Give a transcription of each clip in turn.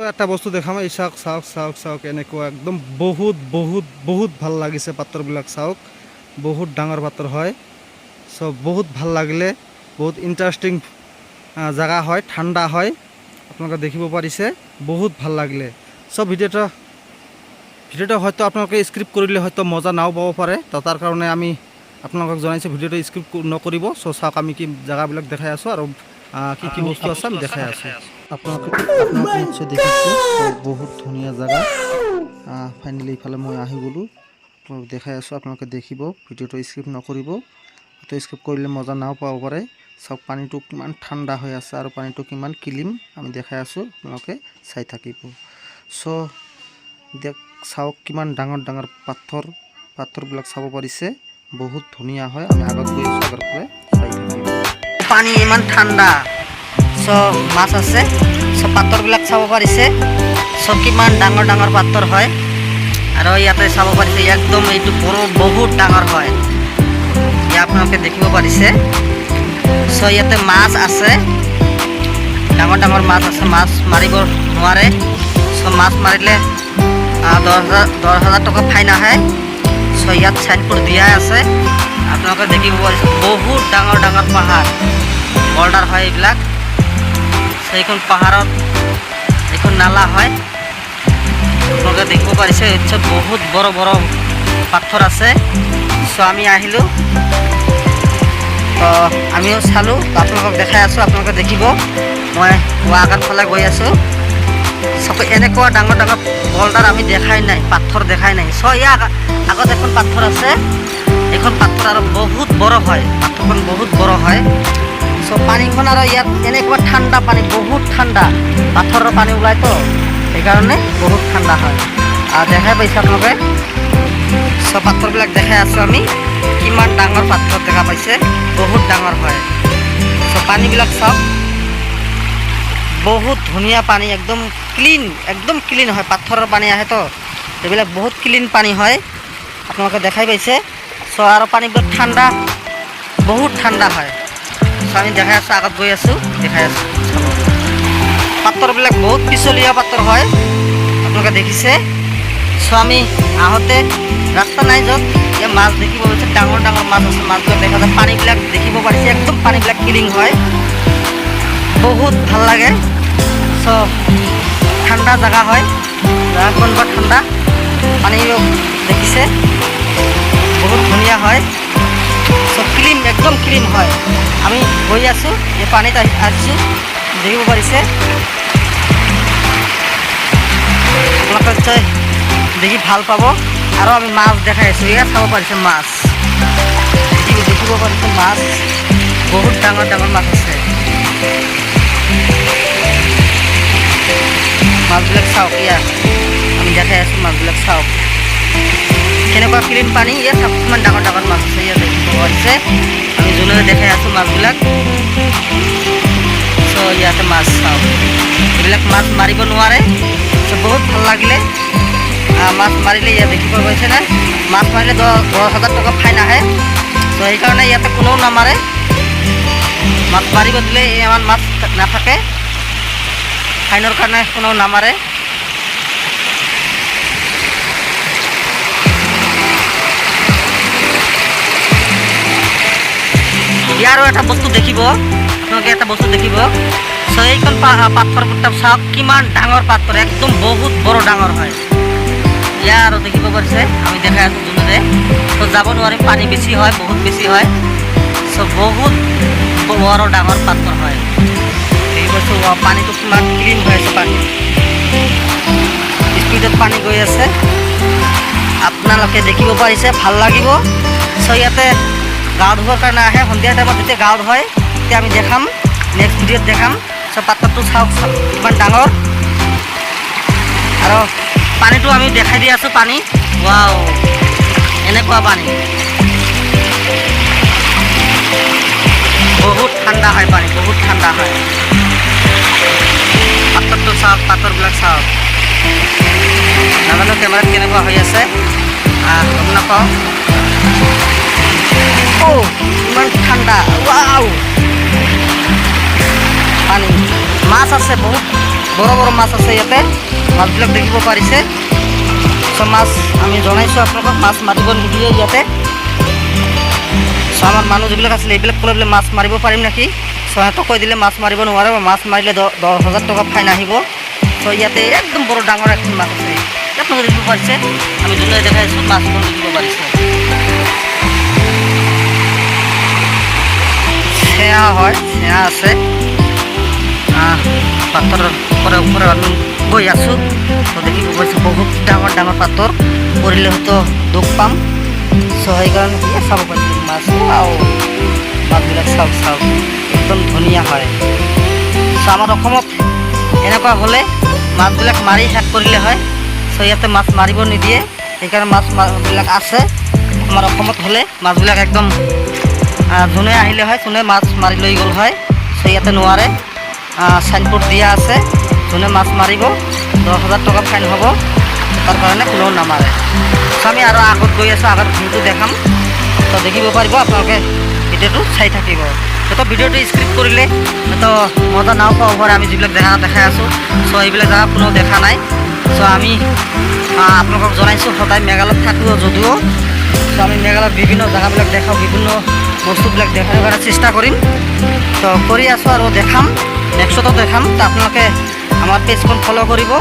এটা বস্তু দেখাম, এই চাওক চাওক চাওক চাওক, এনেকুৱা একদম বহুত বহুত বহুত ভালো লাগিছে পাত্ৰবিলাক চাওক। বহুত ডাঙৰ পাত্ৰ হয়। চ' বহুত ভালো লাগিলে, বহুত ইণ্টাৰেষ্টিং জেগা হয়, ঠাণ্ডা হয়, আপোনালোকে দেখিব পাৰিছে, বহুত ভালো লাগিলে। চ' ভিডিঅ'টো ভিডিঅ'টো হয়তো আপোনালোকে স্ক্ৰিপ্ট কৰিলে হয়তো মজা নাও পাব পাৰে, তো তাৰ কাৰণে আমি আপোনালোকক জনাইছোঁ, ভিডিঅ'টো স্ক্ৰিপ্ট নকৰিব। চ' চাওক আমি কি জেগাবিলাক দেখাই আছোঁ আৰু কি কি বস্তু আছে আমি দেখাই আছোঁ আপোনালোকে আপোনালোকে নিশ্চয় দেখিছে বহুত ধুনীয়া জেগা ফাইনেলি ইফালে মই আহি গ'লোঁ। দেখাই আছোঁ আপোনালোকে দেখিব ভিডিঅ'টো স্ক্ৰিপ্ট নকৰিব। তো স্ক্ৰিপ্ট কৰিলে মজা নাও পাব পাৰে। চাওক পানীটো কিমান ঠাণ্ডা হৈ আছে আৰু পানীটো কিমান ক্লিন। আমি দেখাই আছোঁ আপোনালোকে চাই থাকিব। চ' দেখ চাওক কিমান ডাঙৰ ডাঙৰ পাথৰ পাথৰবিলাক চাব পাৰিছে। বহুত ধুনীয়া হয়। আমি আগত গৈ আছোঁ আগৰ পৰাই চাই থাকিব পানী ইমান ঠাণ্ডা। চ' মাছ আছে। চ' পাথৰবিলাক চাব পাৰিছে। চ' কিমান ডাঙৰ ডাঙৰ পাথৰ হয়। আৰু ইয়াতে চাব পাৰিছে, একদম এইটো বৰ বহুত ডাঙৰ হয়। ইয়াত আপোনালোকে দেখিব পাৰিছে। চ' ইয়াতে মাছ আছে। ডাঙৰ ডাঙৰ মাছ আছে। মাছ মাৰিব নোৱাৰে। চ' মাছ মাৰিলে দহ হাজাৰ দহ হাজাৰ টকা ফাইন আহে। চ' ইয়াত চাইনবোৰ্ড দিয়া আছে। আপোনালোকে দেখিব পাৰিছে বহুত ডাঙৰ ডাঙৰ পাহাৰ। বৰ্ডাৰ হয় এইবিলাক। চ' এইখন পাহাৰত এইখন নালা হয়। আপোনালোকে দেখিব পাৰিছে এইটো বহুত বড় বড় পাথৰ আছে। চ' আমি আহিলোঁ। তো আমিও চালোঁ আপোনালোকক দেখাই আছোঁ, আপোনালোকে দেখিব। মই ৱাগাৰ ফালে গৈ আছোঁ। চব এনেকুৱা ডাঙৰ ডাঙৰ বল্ডাৰ আমি দেখাই নাই, পাথৰ দেখাই নাই। চ' ইয়াৰ আগত এখন পাথৰ আছে। এইখন পাথৰ আৰু বহুত বড় হয় পাথৰখন বহুত বড় হয়। চ' পানীখন আৰু ইয়াত এনেকুৱা ঠাণ্ডা পানী, বহুত ঠাণ্ডা। পাথৰৰ পানী ওলাইতো সেইকাৰণে বহুত ঠাণ্ডা হয়। আৰু দেখাই পাইছে আপোনালোকে। চ' পাথৰবিলাক দেখাই আছোঁ আমি, কিমান ডাঙৰ পাথৰ দেখা পাইছে, বহুত ডাঙৰ হয়। চ' পানীবিলাক চাওক। বহুত ধুনীয়া পানী, একদম ক্লিন একদম ক্লিন হয়, পাথৰৰ পানী আহেতো এইবিলাক বহুত ক্লিন পানী হয়। আপোনালোকে দেখাই পাইছে। চ' আৰু পানীবিলাক ঠাণ্ডা, বহুত ঠাণ্ডা হয়। চ' আমি দেখাই আছোঁ, আগত গৈ আছোঁ, দেখাই আছোঁ। চাব পাথৰবিলাক বহুত পিছলীয়া পাথৰ হয়, আপোনালোকে দেখিছে। চ' আমি আহোঁতে ৰাস্তা নাই য'ত এতিয়া মাছ দেখিব পাৰিছে ডাঙৰ ডাঙৰ মাছ আছে, মাছবিলাক দেখা যায়, পানীবিলাক দেখিব পাৰিছে, একদম পানীবিলাক ক্লিন হয়। বহুত ভালো লাগে। চ' ঠাণ্ডা জেগা হয়, জেগাখন বৰ ঠাণ্ডা, পানীও দেখিছে। বহুত ধুনীয়া হয়। চ' ক্লিন একদম ক্লিন হয়। আমি গৈ আছোঁ, এই পানীত আহি আহিছোঁ দেখিব পাৰিছে? আপোনালোকে দেখি ভালো পাব। আৰু আমি মাছ দেখাই আছোঁ, ইয়াত চাব পাৰিছে মাছ। দেখিব মাছ। বহুত ডাঙৰ ডাঙৰ মাছ আছে। মাছবিলাক চাওক, ইয়াত। আমি দেখাই ক্লিন পানী, ইয়াত চাওক কিমান ডাঙৰ ডাঙৰ মাছ আছে, ইয়াত দেখিব আমি যোনেৰে দেখাই আছোঁ মাছবিলাক। চ' ইয়াতে মাছ চাওক এইবিলাক মাছ মাৰিব নোৱাৰে। চ' বহুত ভালো লাগিলে। মাছ মাৰিলে ইয়াত দেখিব পাইছেনে? মাছ মাৰিলে দহ দহ হাজাৰ টকা ফাইন আহে। চ' সেইকাৰণে ইয়াতে কোনেও নামাৰে। মাছ মাৰিব দিলে ইমান মাছ নাথাকে। ফাইনৰ কাৰণে কোনেও নামাৰে। ইয়াৰো এটা বস্তু দেখিব। আপোনালোকে এটা বস্তু দেখিব। চ' এইখন পা- পাথৰ ফুটা চাওক, কিমান ডাঙৰ পাথৰ, একদম বহুত বড় ডাঙৰ হয়। ইয়াৰ দেখিব পাৰিছে, আমি দেখাই আছোঁ যোনে চ' যাব নোৱাৰিম, পানী বেছি হয়, বহুত বেছি হয়। চ' বহুত বড় ডাঙৰ পাথৰ হয়। এই বস্তু পানীটো কিমান ক্লিন হৈ আছে পানী। স্পীডত পানী গৈ আছে। আপোনালোকে দেখিব পাৰিছে, ভালো লাগিব। চ' ইয়াতে গা ধুবৰ কাৰণে আহে, সন্ধিয়া টাইমত যেতিয়া গা ধুৱায় তেতিয়া আমি দেখাম নেক্সট ভিডিঅ'ত দেখাম। চ' পাত্ৰটো চাওক কিমান ডাঙৰ। আৰু পানীটো আমি দেখাই দি আছোঁ, পানী। ৱাও এনেকুৱা পানী। বহুত ঠাণ্ডা হয় পানী, বহুত ঠাণ্ডা হয়। পাথৰটো চাওক পাথৰবিলাক চাওক। নাজানো কেমেৰাত কেনেকুৱা হৈ আছে। নাপাওঁ। অ' ইমান ঠাণ্ডা। ৱাও পানী। মাছ আছে বহুত। বড় বড় মাছ আছে ইয়াতে। মাছবিলাক দেখিব পাৰিছে। চ' মাছ আমি জনাইছোঁ আপোনালোকক। মাছ মাৰিব নিদিয়ে ইয়াতে। চ' আমাৰ মানুহ যিবিলাক আছিলে, এইবিলাক ক'লে বোলে মাছ মাৰিব পাৰিম নেকি? চ' সিহঁতক কৈ দিলে মাছ মাৰিব নোৱাৰে। মাছ মাৰিলে দহ দহ হাজাৰ টকা ফাইন আহিব। চ' ইয়াতে একদম বৰ ডাঙৰ এখন মাছ আছে। আপোনালোকে দেখিব পাৰিছে। আমি যোনে দেখাই আছোঁ মাছখন দেখিব পাৰিছে। সেয়া হয় সেয়া আছে। পাথৰৰ ওপৰে ওপৰে আমি গৈ আছোঁ। তো দেখিব পাইছোঁ বহুত ডাঙৰ ডাঙৰ পাথৰ। পৰিলে হয়তো দুখ পাম। চ' সেইকাৰণে চাব পাৰিছোঁ মাছ আৰু মাছবিলাক চাওক চাওক একদম ধুনীয়া হয়। চ' আমাৰ অসমত এনেকুৱা হ'লে মাছবিলাক মাৰি শেষ কৰিলে হয়। চ' ইয়াতে মাছ মাৰিব নিদিয়ে। সেইকাৰণে মাছ, মাছবিলাক আছে। আমাৰ অসমত হ'লে মাছবিলাক একদম যোনে আহিলে হয়, যোনে মাছ মাৰি লৈ গ'ল হয় চ' ইয়াতে নোৱাৰে। চাইনবোৰ্ড দিয়া আছে, যোনে মাছ মাৰিব, দহ হাজাৰ টকা ফাইন হ'ব, তাৰ কাৰণে কোনেও নামাৰে। চ' আমি আৰু আগত গৈ আছোঁ আগত ভিউটো দেখাম। তো, দেখিব পাৰিব, আপোনালোকে ভিডিঅ'টো চাই থাকিব। তো, ভিডিঅ'টো স্ক্ৰিপ্ট কৰিলে, তো, মজা নাও পাব পাৰে, আমি যিবিলাক জেগা দেখাই আছোঁ। চ' এইবিলাক জেগা কোনেও দেখা নাই। চ' আমি আপোনালোকক জনাইছোঁ, সদায় মেঘালয়ত থাকোঁ যদিও। চ' আমি মেঘালয় বিভিন্ন জেগাবিলাক দেখাওঁ বিভিন্ন বস্তুবিলাক দেখার চেষ্টা কৰিম। তো কৰি আছোঁ আৰু দেখাম নেক্সটো দেখাম। তো আপোনালোকে আমাৰ পেজখন ফ'ল' কৰিব।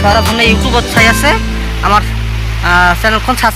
সারা ধরনের ইউটিউবত চাই আছে, আমাৰ চেনেলখন ছাবস্ক্ৰাইব